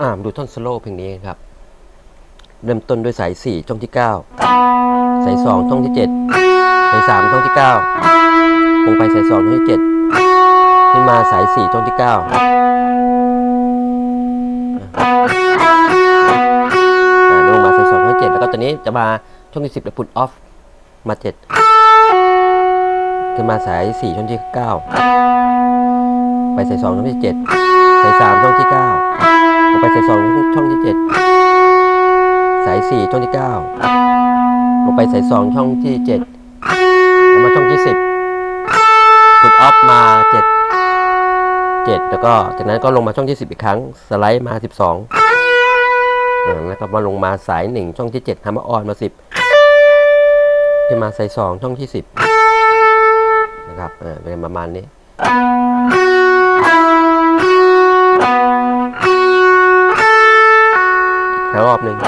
อ่าดูท่อนสโลว์เพลงนี้ครับ เริ่มต้นด้วยสาย4ช่องที่9สาย2ช่องที่7สาย3ช่องที่9ลงไปสาย2ช่องที่7ขึ้นมาสาย4ช่องที่9อ่าลงมาสาย2ช่องที่7แล้วก็ตัวนี้จะมาช่องที่10แล้วพุทออฟมา7ขึ้นมาสาย4ช่องที่9ไปสาย2ช่องที่7สาย3ช่องที่9ลงไป สาย2ช่องที่7สาย4ช่องที่9ลงไปสาย2ช่องที่7แล้วมาช่องที่10พุทออฟมา7 7แล้วก็จากนั้นก็ลงมาช่องที่10อีกครั้ง สไลด์มา12อ่าแล้วก็มาลงมาสาย1ช่องที่7ฮัมเมอร์ออนมา10ขึ้นมาสาย2ช่องที่10นะครับเออเป็นประมาณนี้ รอบหนึ่ง